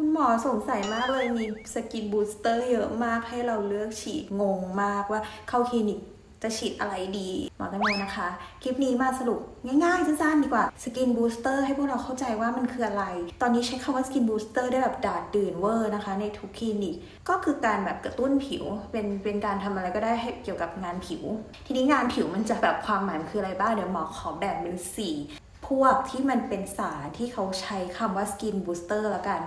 คุณหมอสงสัยมากเลยมีสกินบูสเตอร์เยอะมากให้เราเลือกฉีดงงมากว่าเข้าคลินิกจะฉีดอะไรดี หมอแตงโมนะคะ คลิปนี้มาสรุปง่ายๆสั้นๆดีกว่าสกินบูสเตอร์ให้พวกเราเข้าใจว่ามันคืออะไร ตอนนี้ใช้คำว่าสกินบูสเตอร์ได้แบบดาดดื่นเวอร์นะคะ ในทุกคลินิก ก็คือการแบบกระตุ้นผิว เป็นเป็นการทำอะไรก็ได้ให้เกี่ยวกับงานผิว ทีนี้งานผิวมันจะแบบความหมายมันคืออะไรบ้างเดี๋ยวหมอขอแบ่งเป็นสี่พวกที่มันเป็นสารที่เขาใช้คำว่าสกินบูสเตอร์แล้วกัน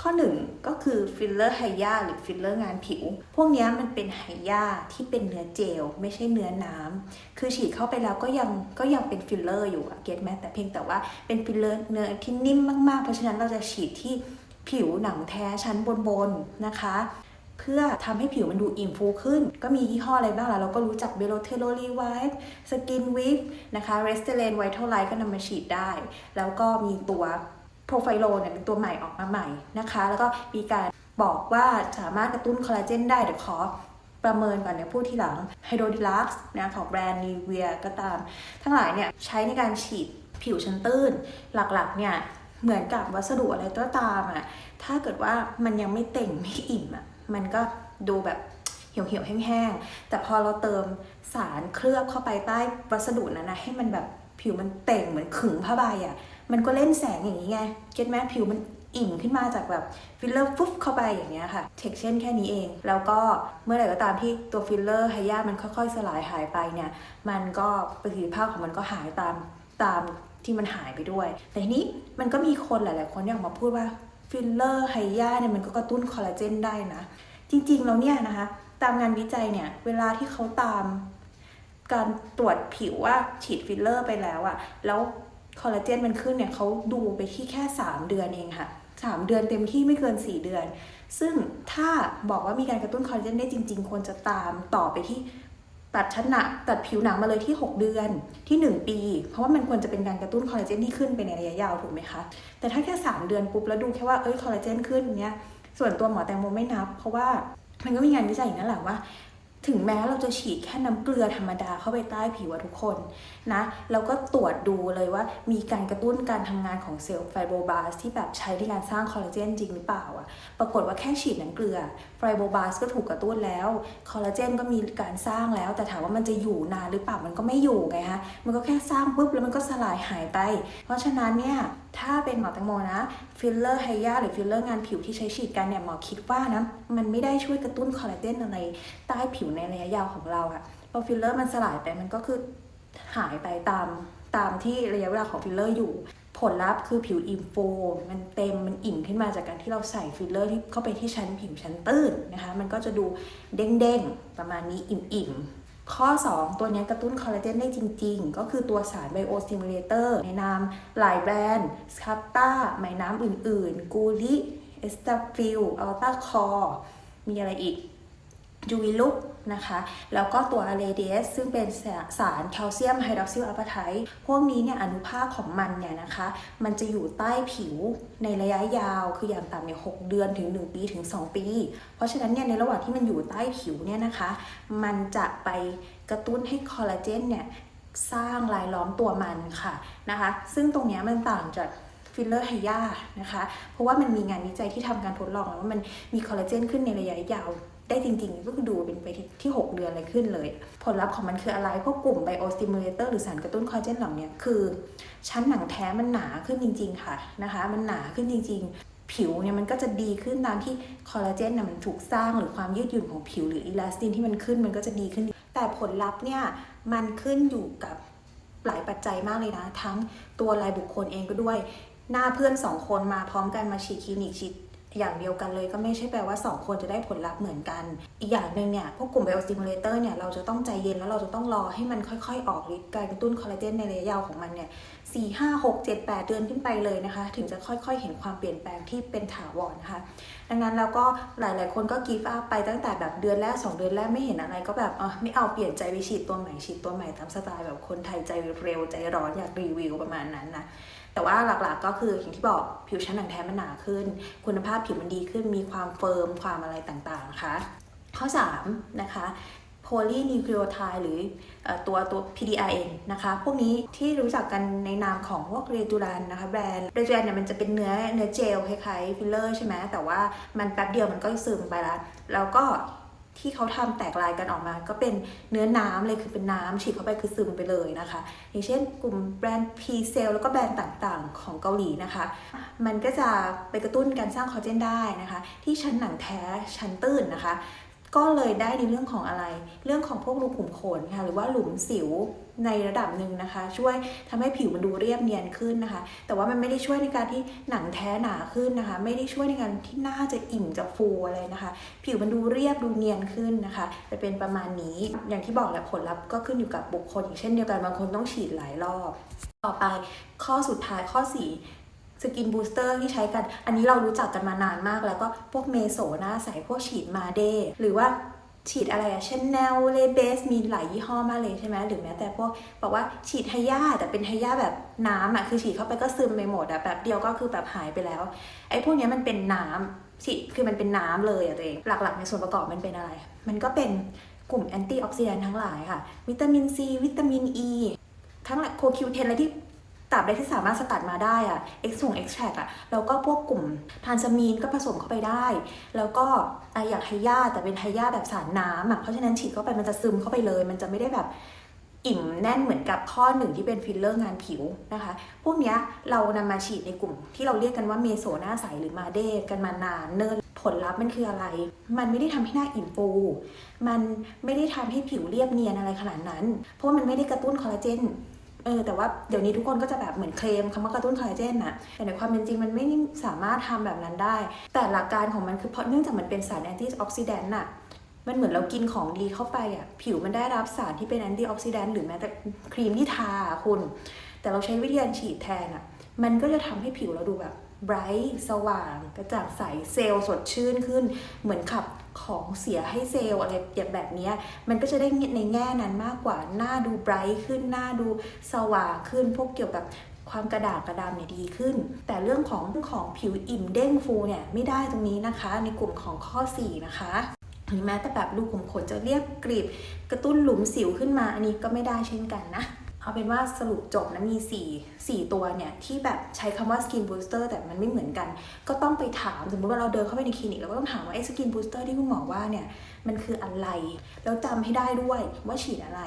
ข้อหนึ่งก็คือฟิลเลอร์ไฮยาหรือฟิลเลอร์งานผิว พวกนี้มันเป็นไฮยาที่เป็นเนื้อเจล ไม่ใช่เนื้อน้ำคือฉีดเข้าไปแล้วก็ยังก็ยังเป็นฟิลเลอร์อยู่อะเก็ตไหมแต่เพียงแต่ว่าเป็นฟิลเลอร์เนื้อที่นิ่มมากๆ เพราะฉะนั้นเราจะฉีดที่ผิวหนังแท้ชั้นบนๆนะคะ เพื่อทำให้ผิวมันดูอิ่มฟูขึ้น ก็มียี่ห้ออะไรบ้างล่ะเราก็รู้จักเบโลเทโลรีไวท์สกินวิฟนะคะเรสเตเลนไวท์เทลไลท์ก็นำมาฉีดได้ แล้วก็มีตัว รไฟโลเนี่ยเป็นตัวใหม่ออกมาใหม่นะคะ แล้วก็มีการบอกว่าสามารถกระตุ้นคอลลาเจนได้เดี๋ยวขอประเมินก่อนเดี๋ยวพูดทีหลังไฮโดรดิลักซ์นะของแบรนด์นีเวียก็ตาม ทั้งหลายเนี่ยใช้ในการฉีดผิวชั้นตื้น หลักๆเนี่ยเหมือนกับวัสดุอะไรก็ตามอะถ้าเกิดว่ามันยังไม่เต่งไม่อิ่มอะมันก็ดูแบบเหี่ยวๆแห้งๆ แต่พอเราเติมสารเคลือบเข้าไปใต้วัสดุนั้นนะให้มันแบบ ผิวมันเต่งเหมือนขึงผ้าใบอะ มันก็เล่นแสงอย่างนี้ไง เก็ตไหมผิวมันอิ่มขึ้นมาจากแบบฟิลเลอร์ฟุ๊บเข้าไปอย่างเงี้ยค่ะเทคเช่นแค่นี้เอง แล้วก็เมื่อไหร่ก็ตามที่ตัวฟิลเลอร์ไฮยามันค่อยๆ สลายหายไปเนี่ย มันก็ประสิทธิภาพของมันก็หายตามตามที่มันหายไปด้วย แต่ทีนี้มันก็มีคนหลาย ๆ คนที่ออกมาพูดว่าฟิลเลอร์ไฮยาเนี่ยมันก็กระตุ้นคอลลาเจนได้นะ จริง ๆ แล้วเนี่ยนะคะ ตามงานวิจัยเนี่ย เวลาที่เขาตาม การตรวจผิวว่าฉีดฟิลเลอร์ไปแล้วอะแล้วคอลลาเจนมันขึ้นเนี่ยเขาดูไปที่แค่ 3 เดือนเองค่ะ 3 เดือนเต็มที่ไม่เกิน 4 เดือน ซึ่งถ้าบอกว่ามีการกระตุ้นคอลลาเจนได้จริง ๆ ควรจะตามต่อไปที่ตัดชั้นหนักตัดผิวหนังมาเลยที่ 6 เดือนที่ 1 ปี เพราะว่ามันควรจะเป็นการกระตุ้นคอลลาเจนที่ขึ้นไปในระยะยาวถูกไหมคะ แต่ถ้าแค่ 3 เดือนปุ๊บแล้วดูแค่ว่าเอ้ยคอลลาเจนขึ้นเนี้ยส่วนตัวหมอแตงโมไม่นับ เพราะว่ามันก็มีงานวิจัยอย่างนั้นแหละว่า ถึงแม้เราจะฉีดแค่น้ำเกลือธรรมดาเข้าไปใต้ผิวทุกคนนะแล้วก็ตรวจดูเลยว่ามีการกระตุ้นการทำงานของเซลล์ไฟโบบาสที่แบบใช้ในการสร้างคอลลาเจนจริงหรือเปล่าอะปรากฏว่าแค่ฉีดน้ำเกลือไฟโบบาสก็ถูกกระตุ้นแล้วคอลลาเจนก็มีการสร้างแล้ว แต่ถามว่ามันจะอยู่นานหรือเปล่ามันก็ไม่อยู่ไงฮะมันก็แค่สร้างปุ๊บแล้วมันก็สลายหายไป เพราะฉะนั้นเนี่ย ถ้าเป็นหมอแตงโมนะฟิลเลอร์ไฮยาหรือฟิลเลอร์งานผิวที่ใช้ฉีดกันเนี่ยหมอคิดว่านะมันไม่ได้ช่วยกระตุ้นคอลลาเจนอะไรใต้ผิวในระยะยาวของเราอะพอฟิลเลอร์มันสลายไปมันก็คือหายไปตามตามที่ระยะเวลาของฟิลเลอร์อยู่ ผลลัพธ์คือผิวอิ่มฟูมันเต็มมันอิ่มขึ้นมาจากการที่เราใส่ฟิลเลอร์ที่เข้าไปที่ชั้นผิวชั้นตื้นนะคะ มันก็จะดูเด้งๆประมาณนี้อิ่มๆ ข้อ 2 ตัวนี้กระตุ้นคอลลาเจนได้จริง ๆ ก็คือตัวสารไบโอสติมูเลเตอร์ในนามหลายแบรนด์สคาต้าไม้น้ำอื่น ๆ กูลิเอสตาฟิลอัลตาคอมีอะไรอีกจูวิลุก นะคะ แล้วก็ตัวอะเลเดสซึ่งเป็นสารแคลเซียมไฮดรอกซิลอัลปาไทต์พวกนี้เนี่ยอนุภาคของมันเนี่ยนะคะ มันจะอยู่ใต้ผิวในระยะยาวคืออย่างต่ำเนี่ยหเดือนถึง 1 ปีถึง 2 ปี เพราะฉะนั้นเนี่ยในระหว่างที่มันอยู่ใต้ผิวเนี่ยนะคะ มันจะไปกระตุ้นให้คอลลาเจนเนี่ยสร้างลายล้อมตัวมันค่ะนะคะ ซึ่งตรงนี้มันต่างจากฟิลเลอร์ไฮยานะคะ เพราะว่ามันมีงานวิจัยที่ทำการทดลองแล้วว่ามันมีคอลลาเจนขึ้นในระยะยาว ได้จริงๆ ก็คือดูเป็นไปที่ 6 เดือนเลยขึ้นเลย ผลลัพธ์ของมันคืออะไร พวกกลุ่มไบโอสติมูเลเตอร์หรือสารกระตุ้นคอลลาเจนเหล่านี้คือ ชั้นหนังแท้มันหนาขึ้นจริง ๆ ค่ะนะคะ มันหนาขึ้นจริง ๆ ผิวเนี่ยมันก็จะดีขึ้นตามที่คอลลาเจนน่ะมันถูกสร้างหรือความยืดหยุ่นของผิวหรืออิลาสตินที่มันขึ้นมันก็จะดีขึ้น แต่ผลลัพธ์เนี่ยมันขึ้นอยู่กับหลายปัจจัยมากเลยนะ ทั้งตัวรายบุคคลเองก็ด้วย หน้าเพื่อนสองคนมาพร้อมกันมาฉีดคลินิกฉีด อย่างเดียวกันเลยก็ไม่ใช่แปลว่า 2 คนจะได้ผลลัพธ์เหมือนกัน อีกอย่างหนึ่งเนี่ย พวกกลุ่มไบโอสติมูเลเตอร์เนี่ย เราจะต้องใจเย็นแล้วเราจะต้องรอให้มันค่อยๆ ออกฤทธิ์การกระตุ้นคอลลาเจนในระยะยาวของมันเนี่ยสี่ห้าหกเจ็ดแปดเดือนขึ้นไปเลยนะคะ ถึงจะค่อยๆ เห็นความเปลี่ยนแปลงที่เป็นถาวรนะคะ ดังนั้นแล้วก็หลายๆ คนก็กีฟอัพไปตั้งแต่แบบเดือนแรก2เดือนแรกไม่เห็นอะไรก็แบบอ๋อไม่เอาเปลี่ยนใจไปฉีดตัวใหม่ฉีดตัวใหม่ตามสไตล์แบบคนไทยใจเร็วใจร้อนอยากรีวิวประมาณนั้นนะ แต่ว่าหลักๆก็คืออย่างที่บอกผิวชั้นหนังแท้มันหนาขึ้น คุณภาพผิวมันดีขึ้น มีความเฟิร์มความอะไรต่างๆนะคะ ข้อ 3 นะคะผ polynucleotide หรือเอ่อตัวตัว PDRN นะคะ พวกนี้ที่รู้จักกันในนามของพวกเรจูรันนะคะแบรนด์เรจูรันเนี่ยมันจะเป็นเนื้อเนื้อเจลคล้ายๆฟิลเลอร์ใช่ไหมแต่ว่ามันแป๊บเดียวมันก็ซึมไปแล้ว แล้วก็ ที่เขาทำแตกลายกันออกมา ก็เป็นเนื้อน้ำเลยคือเป็นน้ำฉีดเข้าไปคือซึมไปเลยนะคะ อย่างเช่นกลุ่มแบรนด์ P Cell แล้วก็แบรนด์ต่างๆ ของเกาหลีนะคะ มันก็จะไปกระตุ้นการสร้างคอลลาเจนได้นะคะ ที่ชั้นหนังแท้ชั้นตื้นนะคะ ก็เลยได้ในเรื่องของอะไร เรื่องของพวกรูขุมขนค่ะ หรือว่าหลุมสิวในระดับหนึ่งนะคะ ช่วยทำให้ผิวมันดูเรียบเนียนขึ้นนะคะ แต่ว่ามันไม่ได้ช่วยในการที่หนังแท้หนาขึ้นนะคะ ไม่ได้ช่วยในการที่หน้าจะอิ่มจะฟูอะไรนะคะ ผิวมันดูเรียบดูเนียนขึ้นนะคะ จะเป็นประมาณนี้อย่างที่บอกแหละผลลัพธ์ก็ขึ้นอยู่กับบุคคลอย่างเช่นเดียวกันบางคนต้องฉีดหลายรอบ ต่อไปข้อสุดท้ายข้อ 4 สกินบูสเตอร์ที่ใช้กัน อันนี้เรารู้จักกันมานานมากแล้วก็พวกเมโซหน้าใสพวกฉีดมาเดหรือว่าฉีดอะไรอะชนแนลเลเบสมีหลายยี่ห้อมากเลยใช่ไหมหรือแม้แต่พวกบอกว่าฉีดไฮยาแต่เป็นไฮยาแบบน้ำอะคือฉีดเข้าไปก็ซึมไปหมดอะแบบเดียวก็คือแบบหายไปแล้ว ไอ้พวกนี้มันเป็นน้ำฉีดคือมันเป็นน้ำเลยอะตัวเอง หลักๆ ในส่วนประกอบมันเป็นอะไร มันก็เป็นกลุ่มแอนตี้ออกซิแดนต์ทั้งหลายค่ะ วิตามินซีวิตามินอ e, ีทั้งหลายโคคิวเทนอะไรที่ ตราบใดที่สามารถสกัดมาได้อะเอกซ์ส่งเอ็กซ์แทรกอะแล้วก็พวกกลุ่มทานซามีนก็ผสมเข้าไปได้ แล้วก็อยางไฮยาแต่เป็นไฮยาแบบสารน้ำอะเพราะฉะนั้นฉีดเข้าไปมันจะซึมเข้าไปเลย มันจะไม่ได้แบบอิ่มแน่นเหมือนกับข้อหนึ่งที่เป็นฟิลเลอร์งานผิวนะคะ พวกเนี้ยเรานำมาฉีดในกลุ่ม ที่เราเรียกกันว่าเมโซหน้าใสหรือมาเดกันมานานเนิ่นผลลัพธ์มันคืออะไร มันไม่ได้ทำให้หน้าอิ่มฟู มันไม่ได้ทำให้ผิวเรียบเนียนอะไรขนาดนั้น เพราะมันไม่ได้กระตุ้นคอลลาเจน เออแต่ว่าเดี๋ยวนี้ทุกคนก็จะแบบเหมือนเคลมคำว่ากระตุ้นคอลลาเจนนะแต่ในความเป็นจริงมันไม่สามารถทำแบบนั้นได้ แต่หลักการของมันคือเพราะเนื่องจากมันเป็นสารแอนตี้ออกซิแดนต์น่ะมันเหมือนเรากินของดีเข้าไปอะผิวมันได้รับสารที่เป็นแอนตี้ออกซิแดนต์หรือแม้แต่ครีมที่ทาคุณ แต่เราใช้วิธีการฉีดแทนอะมันก็จะทำให้ผิวเราดูแบบ ไบรท์สว่างกระจ่างใสเซลล์สดชื่นขึ้น เหมือนขับของเสียให้เซลล์อะไรแบบนี้มันก็จะได้ในแง่นั้นมากกว่าหน้าดูไบรท์ขึ้นหน้าดูสว่างขึ้น พวกเกี่ยวกับความกระดางกระดำเนี่ยดีขึ้น แต่เรื่องของของผิวอิ่มเด้งฟูเนี่ยไม่ได้ตรงนี้นะคะ ในกลุ่มของข้อ 4 นะคะหรือแม้แต่แบบรูขุมขนจะเรียบกรีบกระตุ้นหลุมสิวขึ้นมาอันนี้ก็ไม่ได้เช่นกันนะ เอาเป็นว่าสรุปจบนะมี4 4ตัวเนี่ย ที่แบบใช้คำว่า skin booster แต่มันไม่เหมือนกัน ก็ต้องไปถาม สมมติว่าเราเดินเข้าไปในคลินิกเราก็ต้องถามว่าไอ้ skin booster ที่คุณหมอว่าเนี่ย มันคืออะไร แล้วจำให้ได้ด้วยว่าฉีดอะไร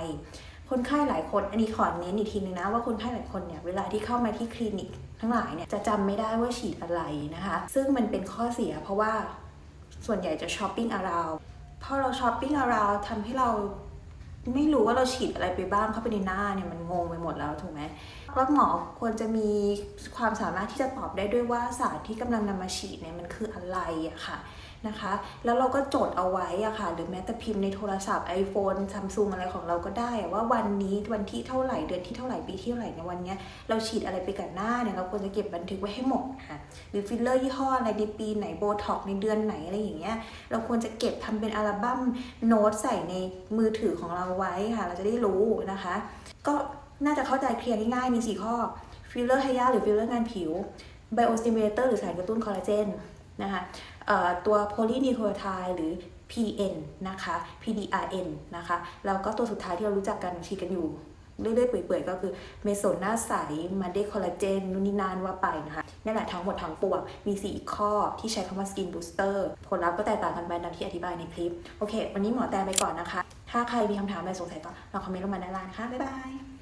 คนไข้หลายคน อันนี้ขอเน้นอีกทีนึงนะว่าคนไข้หลายคนเนี่ย เวลาที่เข้ามาที่คลินิกทั้งหลายเนี่ยจะจำไม่ได้ว่าฉีดอะไรนะคะ ซึ่งมันเป็นข้อเสียเพราะว่าส่วนใหญ่จะช้อปปิ้งอาราวพอเราช้อปปิ้งอาราวทำให้เรา ไม่รู้ว่าเราฉีดอะไรไปบ้างเข้าไปในหน้าเนี่ยมันงงไปหมดแล้วถูกไหมแล้วหมอควรจะมีความสามารถที่จะตอบได้ด้วยว่าสารที่กำลังนำมาฉีดเนี่ยมันคืออะไรอะค่ะ นะคะ แล้วเราก็จดเอาไว้อะค่ะ หรือแม้แต่พิมพ์ในโทรศัพท์ iPhone Samsung อะไรของเราก็ได้ ว่าวันนี้วันที่เท่าไหร่เดือนที่เท่าไหร่ปีที่เท่าไหร่ในวันเนี้ยเราฉีดอะไรไปกับหน้าเนี่ยเราควรจะเก็บบันทึกไว้ให้หมดค่ะหรือฟิลเลอร์ยี่ห้ออะไรในปีไหนโบท็อกในเดือนไหนอะไรอย่างเงี้ยเราควรจะเก็บทำเป็นอัลบั้มโน้ตใส่ในมือถือของเราไว้ค่ะ เราจะได้รู้นะคะ ก็น่าจะเข้าใจเคลียร์ง่ายๆมี 4 ข้อฟิลเลอร์ไฮยาหรือฟิลเลอร์งานผิวไบโอสติมูเลเตอร์หรือสารกระตุ้นคอลลาเจน นะคะตัวโพลีนิโคไทหรือ PN นะคะ PDRN นะคะ แล้วก็ตัวสุดท้ายที่เรารู้จักกันฉีกันอยู่เรื่อยๆเปื่อยๆ ก็คือเมโซหน้าใสมาเดคอลลาเจนนู่นนี่นานว่าไปนะคะนี่แหละทั้งหมดทั้งปวงมี 4 ข้อที่ใช้คำว่า skin booster ผลลัพธ์ก็แตกต่างกันไปตามที่อธิบายในคลิป โอเค วันนี้หมอแตนไปก่อนนะคะ ถ้าใครมีคำถามอะไรสงสัยก็ลองคอมเมนต์ลงมาด้านล่างนะคะบ๊ายบาย